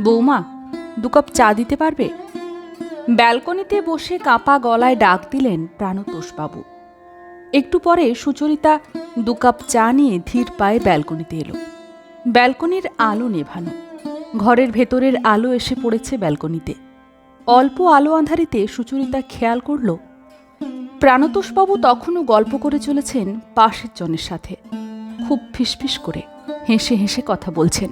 বৌমা, দু কাপ চা দিতে পারবে? ব্যালকনিতে বসে কাঁপা গলায় ডাক দিলেন প্রাণতোষবাবু। একটু পরে সুচরিতা দু কাপ চা নিয়ে ধীর পায়ে ব্যালকনিতে এলো। ব্যালকনির আলো নেভানো। ঘরের ভেতরের আলো এসে পড়েছে ব্যালকনিতে। অল্প আলো আঁধারিতে সুচরিতা খেয়াল করল, প্রাণতোষবাবু তখনও গল্প করে চলেছেন পাশের জনের সাথে। খুব ফিসফিস করে, হেসে হেসে কথা বলছেন।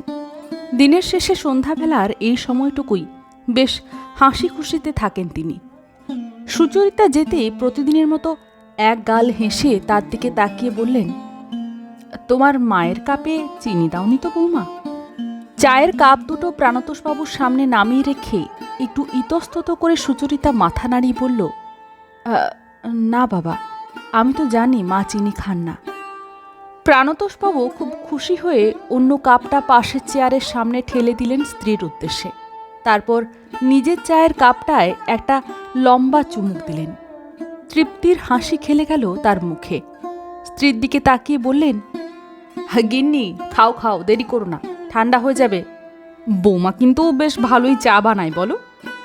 দিনের শেষে সন্ধ্যাবেলার এই সময়টুকুই বেশ হাসি খুশিতে থাকেন তিনি। সুচরিতা যেতে প্রতিদিনের মতো এক গাল হেসে তার দিকে তাকিয়ে বললেন, তোমার মায়ের কাপে চিনি দাওনি তো বৌমা? চায়ের কাপ দুটো প্রাণতোষবাবুর সামনে নামিয়ে রেখে একটু ইতস্তত করে সুচরিতা মাথা নাড়িয়ে বলল না বাবা, আমি তো জানি মা চিনি খান না। প্রাণতোষবাবু খুব খুশি হয়ে অন্য কাপটা পাশের চেয়ারের সামনে ঠেলে দিলেন স্ত্রীর উদ্দেশ্যে। তারপর নিজের চায়ের কাপটায় একটা লম্বা চুমুক দিলেন। তৃপ্তির হাসি খেলে গেল তার মুখে। স্ত্রীর দিকে তাকিয়ে বললেন "হা, গিন্নি খাও খাও দেরি করো না ঠান্ডা হয়ে যাবে। বৌমা কিন্তু বেশ ভালোই চা বানায় বলো।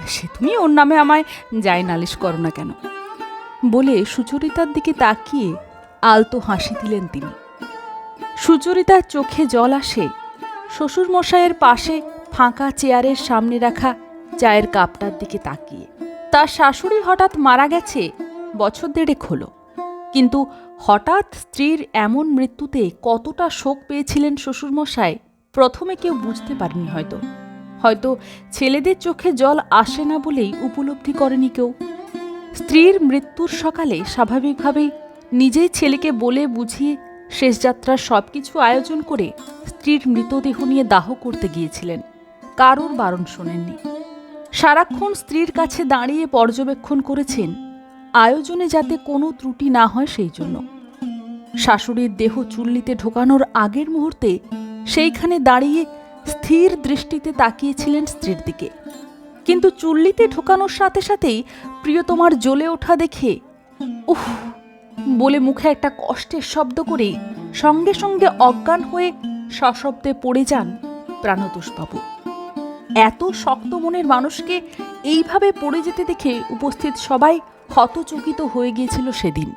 সে তুমি ওর নামে আমায় যাই নালিশ করো না কেন? বলে সুচরিতার দিকে তাকিয়ে আলতো হাসি দিলেন তিনি। সুচরিতার চোখে জল আসে। শ্বশুরমশাইয়ের পাশে ফাঁকা চেয়ারের সামনে রাখা চায়ের কাপটার দিকে তাকিয়ে। তার শাশুড়ি হঠাৎ মারা গেছে, বছর দেড়েক হলো। কিন্তু হঠাৎ স্ত্রীর এমন মৃত্যুতে কতটা শোক পেয়েছিলেন শ্বশুরমশাই, প্রথমে কেউ বুঝতে পারেনি হয়তো। হয়তো ছেলেদের চোখে জল আসে না বলেই উপলব্ধি করেনি কেউ। স্ত্রীর মৃত্যুর সকালে স্বাভাবিকভাবেই নিজেই ছেলেকে বলে বুঝিয়ে শেষযাত্রার সব কিছু আয়োজন করে স্ত্রীর মৃতদেহ নিয়ে দাহ করতে গিয়েছিলেন। কারোর বারণ শোনেননি। সারাক্ষণ স্ত্রীর কাছে দাঁড়িয়ে পর্যবেক্ষণ করেছেন, আয়োজনে যাতে কোনো ত্রুটি না হয় সেই জন্য। শাশুড়ির দেহ চুল্লিতে ঢোকানোর আগের মুহূর্তে সেইখানে দাঁড়িয়ে স্থির দৃষ্টিতে তাকিয়েছিলেন স্ত্রীর দিকে। কিন্তু চুল্লিতে ঢোকানোর সাথে সাথেই প্রিয়তমার জ্বলে ওঠা দেখে, উফ বলে মুখে একটা কষ্টের শব্দ করে সঙ্গে সঙ্গে অজ্ঞান হয়ে সশব্দে পড়ে যান প্রাণতোষবাবু এত শক্ত মনের মানুষকে এইভাবে পড়ে যেতে দেখে উপস্থিত সবাই হতচকিত হয়ে গিয়েছিল সেদিন।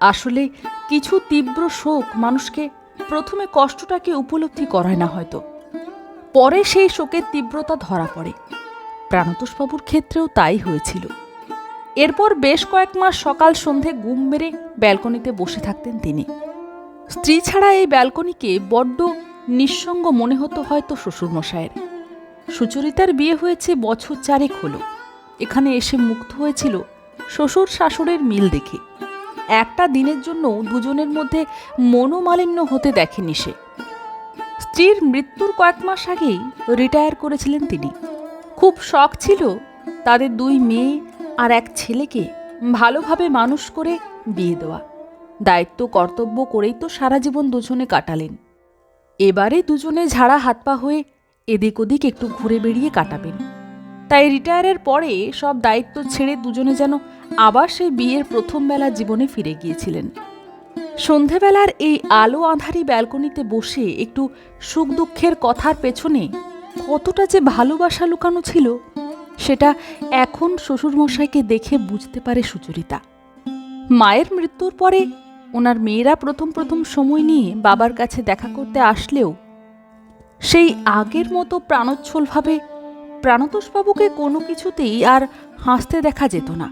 আসলে কিছু তীব্র শোক মানুষকে প্রথমে কষ্টটাকে উপলব্ধি করায় না হয়তো। পরে সেই শোকের তীব্রতা ধরা পড়ে। প্রাণতোষবাবুর ক্ষেত্রেও তাই হয়েছিল। এরপর বেশ কয়েক মাস সকাল সন্ধে গুম মেরে ব্যালকনিতে বসে থাকতেন তিনি। স্ত্রী ছাড়া এই ব্যালকনিকে বড্ড নিঃসঙ্গ মনে হতো হয়তো শ্বশুরমশায়ের। সুচরিতার বিয়ে হয়েছে বছর চারেক হলো। এখানে এসে মুগ্ধ হয়েছিল শ্বশুর শাশুড়ের মিল দেখে। একটা দিনের জন্য দুজনের মধ্যে মনোমালিন্য হতে দেখেনি সে। স্ত্রীর মৃত্যুর কয়েক মাস আগেই রিটায়ার করেছিলেন তিনি। খুব শখ ছিল তাদের দুই মেয়ে আর এক ছেলেকে ভালোভাবে মানুষ করে বিয়ে দেওয়া। দায়িত্ব, কর্তব্য করেই তো সারা জীবন দুজনে কাটালেন। এবারে দুজনে ঝাড়া হাত পা হয়ে এদিক ওদিক একটু ঘুরে বেড়িয়ে কাটাবেন। তাই রিটায়ারের পরে সব দায়িত্ব ছেড়ে দুজনে যেন আবার সেই বিয়ের প্রথম বেলা জীবনে ফিরে গিয়েছিলেন। সন্ধেবেলার এই আলো আঁধারি ব্যালকনিতে বসে একটু সুখ দুঃখের কথার পেছনে কতটা যে ভালোবাসা লুকানো ছিল সেটা এখন শ্বশুরমশাইকে দেখে বুঝতে পারে সুচরিতা। মায়ের মৃত্যুর পরে ওনার মেয়েরা প্রথম প্রথম সময় নিয়ে বাবার কাছে দেখা করতে আসলেও সেই আগের মতো প্রাণোচ্ছলভাবে প্রাণতোষবাবুকে কোনো কিছুতেই আর হাসতে দেখা যেত না।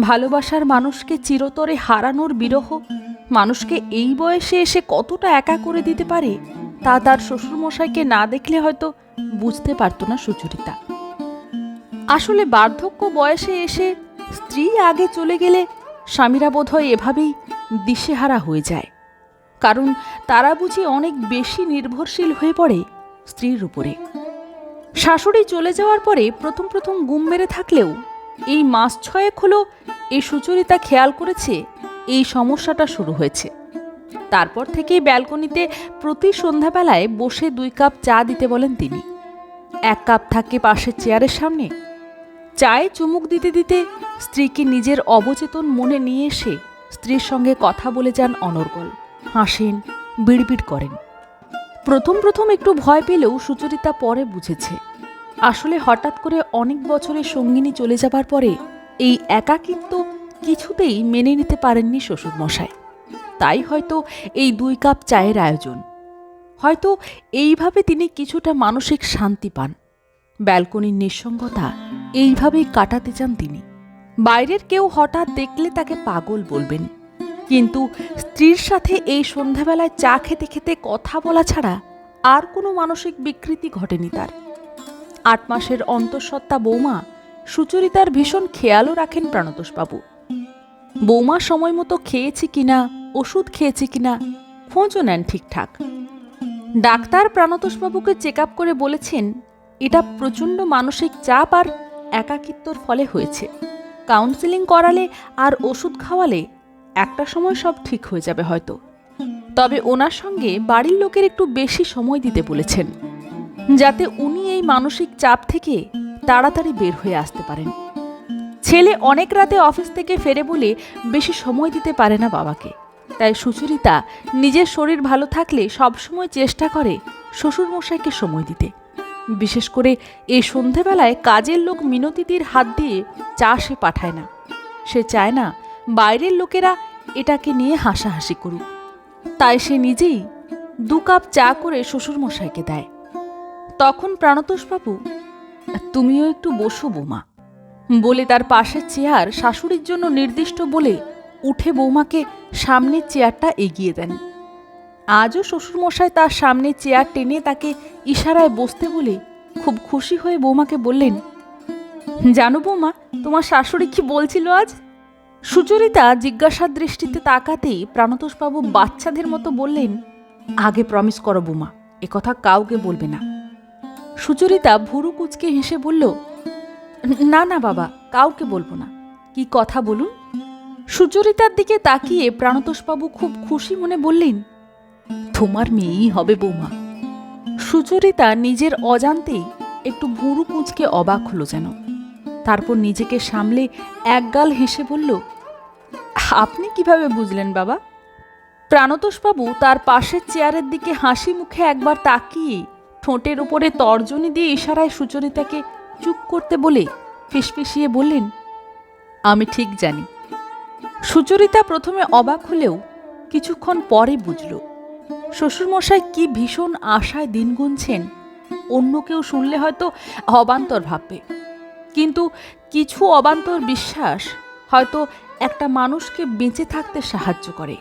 ভালোবাসার মানুষকে চিরতরে হারানোর বিরহ মানুষকে এই বয়সে এসে কতটা একা করে দিতে পারে তা তার শ্বশুরমশাইকে না দেখলে হয়তো বুঝতে পারত না সুচরিতা। আসলে বার্ধক্য বয়সে এসে স্ত্রী আগে চলে গেলে স্বামীরা বোধহয় এভাবেই দিশেহারা হয়ে যায়। কারণ তারা বুঝি অনেক বেশি নির্ভরশীল হয়ে পড়ে স্ত্রীর উপরে। শাশুড়ি চলে যাওয়ার পরে প্রথম প্রথম গুম মেরে থাকলেও এই মাস ছয়েক হলো এই সুচরিতা খেয়াল করেছে এই সমস্যাটা শুরু হয়েছে। তারপর থেকেই ব্যালকনিতে প্রতি সন্ধ্যাবেলায় বসে দুই কাপ চা দিতে বলেন তিনি। এক কাপ থাকে পাশের চেয়ারের সামনে চায়ে চুমুক দিতে দিতে স্ত্রীকে নিজের অবচেতন মনে নিয়ে এসে স্ত্রীর সঙ্গে কথা বলে যান অনর্গল। হাসেন, বিড়বিড় করেন। প্রথম প্রথম একটু ভয় পেলেও সুচরিতা পরে বুঝেছে। আসলে হঠাৎ করে অনেক বছরের সঙ্গিনী চলে যাবার পরে এই একাকিত্ব কিছুতেই মেনে নিতে পারেননি শ্বশুরমশাই। তাই হয়তো এই দুই কাপ চায়ের আয়োজন। হয়তো এইভাবে তিনি কিছুটা মানসিক শান্তি পান। ব্যালকনির নিঃসঙ্গতা এইভাবেই কাটাতে চান তিনি। বাইরের কেউ হঠাৎ দেখলে তাকে পাগল বলবেন। কিন্তু স্ত্রীর সাথে এই সন্ধ্যাবেলায় চা খেতে খেতে কথা বলা ছাড়া আর কোনো মানসিক বিকৃতি ঘটেনি তার। আট মাসের অন্তঃসত্ত্বা বৌমা সুচরিতার ভীষণ খেয়ালও রাখেন প্রাণতোষবাবু। বৌমা সময় মতো খেয়েছি কিনা, ওষুধ খেয়েছি কিনা, খোঁজও নেন ঠিকঠাক। ডাক্তার প্রাণতোষবাবুকে চেক আপ করে বলেছেন, এটা প্রচণ্ড মানসিক চাপ আর একাকিত্বর ফলে হয়েছে। কাউন্সেলিং করালে আর ওষুধ খাওয়ালে একটা সময় সব ঠিক হয়ে যাবে হয়তো। তবে ওনার সঙ্গে বাড়ির লোকের একটু বেশি সময় দিতে বলেছেন, যাতে উনি এই মানসিক চাপ থেকে তাড়াতাড়ি বের হয়ে আসতে পারেন। ছেলে অনেক রাতে অফিস থেকে ফেরে বলে বেশি সময় দিতে পারে না বাবাকে। তাই সুচরিতা নিজের শরীর ভালো থাকলে সবসময় চেষ্টা করে শ্বশুরমশাইকে সময় দিতে। বিশেষ করে এই সন্ধেবেলায় কাজের লোক মিনতিদির হাত দিয়ে চা সে পাঠায় না। সে চায় না বাইরের লোকেরা এটাকে নিয়ে হাসাহাসি করুক। তাই সে নিজেই দু কাপ চা করে শ্বশুরমশাইকে দেয়। তখন প্রাণতোষবাবু, তুমিও একটু বসো বৌমা। বলে তার পাশের চেয়ার শাশুড়ির জন্য নির্দিষ্ট বলে উঠে বৌমাকে সামনের চেয়ারটা এগিয়ে দেন। আজও শ্বশুরমশাই তার সামনে চেয়ার টেনে তাকে ইশারায় বসতে বলে খুব খুশি হয়ে বৌমাকে বললেন, জানো বৌমা, তোমার শাশুড়ি কি বলছিল আজ? সুচরিতা জিজ্ঞাসার দৃষ্টিতে তাকাতেই প্রাণতোষবাবু বাচ্চাদের মতো বললেন, আগে প্রমিস করো বৌমা, এ কথা কাউকে বলবে না। সুচরিতা ভুরু কুচকে হেসে বলল, না না বাবা, কাউকে বলব না। কি কথা বলুন? সুচরিতার দিকে তাকিয়ে প্রাণতোষবাবু খুব খুশি মনে বললেন তোমার মেয়েই হবে বৌমা। সুচরিতা নিজের অজান্তেই একটু ভুরু কুঁচকে অবাক হলো যেন। তারপর নিজেকে সামলে একগাল হেসে বলল, আপনি কীভাবে বুঝলেন বাবা? প্রাণতোষবাবু তার পাশের চেয়ারের দিকে হাসি মুখে একবার তাকিয়ে ঠোঁটের উপরে তর্জনী দিয়ে ইশারায় সুচরিতাকে চুপ করতে বলে ফিসফিসিয়ে বললেন, আমি ঠিক জানি। সুচরিতা প্রথমে অবাক হলেও কিছুক্ষণ পরে বুঝল শ্বশুরমশাই কি ভীষণ আশায় দিন গুনছেন? অন্য কেউ শুনলে হয়তো অবান্তর ভাববে। কিন্তু কিছু অবান্তর বিশ্বাস হয়তো একটা মানুষকে বেঁচে থাকতে সাহায্য করে।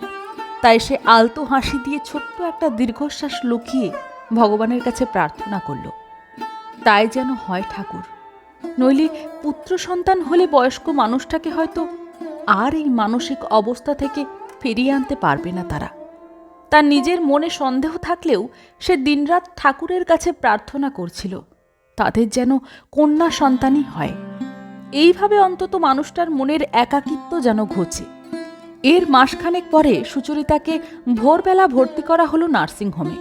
তাই সে আলতো হাসি দিয়ে ছোট্ট একটা দীর্ঘশ্বাস লুকিয়ে ভগবানের কাছে প্রার্থনা করল, তাই যেন হয় ঠাকুর। নইলে পুত্র সন্তান হলে বয়স্ক মানুষটাকে হয়তো আর এই মানসিক অবস্থা থেকে ফিরিয়ে আনতে পারবে না তারা। তার নিজের মনে সন্দেহ থাকলেও সে দিনরাত ঠাকুরের কাছে প্রার্থনা করছিল, তাদের যেন কন্যা সন্তানই হয়। এইভাবে অন্তত মানুষটার মনের একাকিত্ব যেন ঘোচে। এর মাসখানেক পরে সুচরিতাকে ভোরবেলা ভর্তি করা হলো নার্সিংহোমে।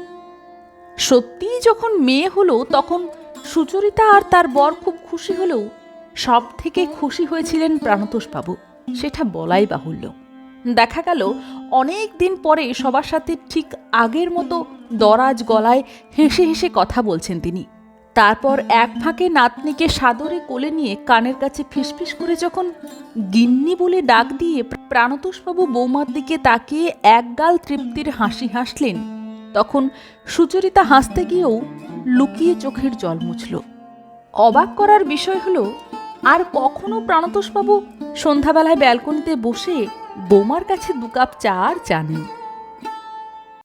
সত্যিই যখন মেয়ে হলো, তখন সুচরিতা আর তার বর খুব খুশি হলেও সব থেকে খুশি হয়েছিলেন প্রাণতোষবাবু, সেটা বলাই বাহুল্য। দেখা গেল, অনেক দিন পরে সবার সাথে ঠিক আগের মতো দরাজ গলায় হেসে হেসে কথা বলছেন তিনি। তারপর এক ফাঁকে নাতনিকে সাদরে কোলে নিয়ে কানের কাছে ফিসফিস করে যখন গিন্নি বলে ডাক দিয়ে প্রাণতোষবাবু বৌমার দিকে তাকিয়ে একগাল তৃপ্তির হাসি হাসলেন, তখন সুচরিতা হাসতে গিয়েও লুকিয়ে চোখের জল মুছল। অবাক করার বিষয় হলো, আর কখনো প্রাণতোষবাবু সন্ধ্যাবেলায় ব্যালকনিতে বসে বৌমার কাছে দু কাপ চা আর জানেন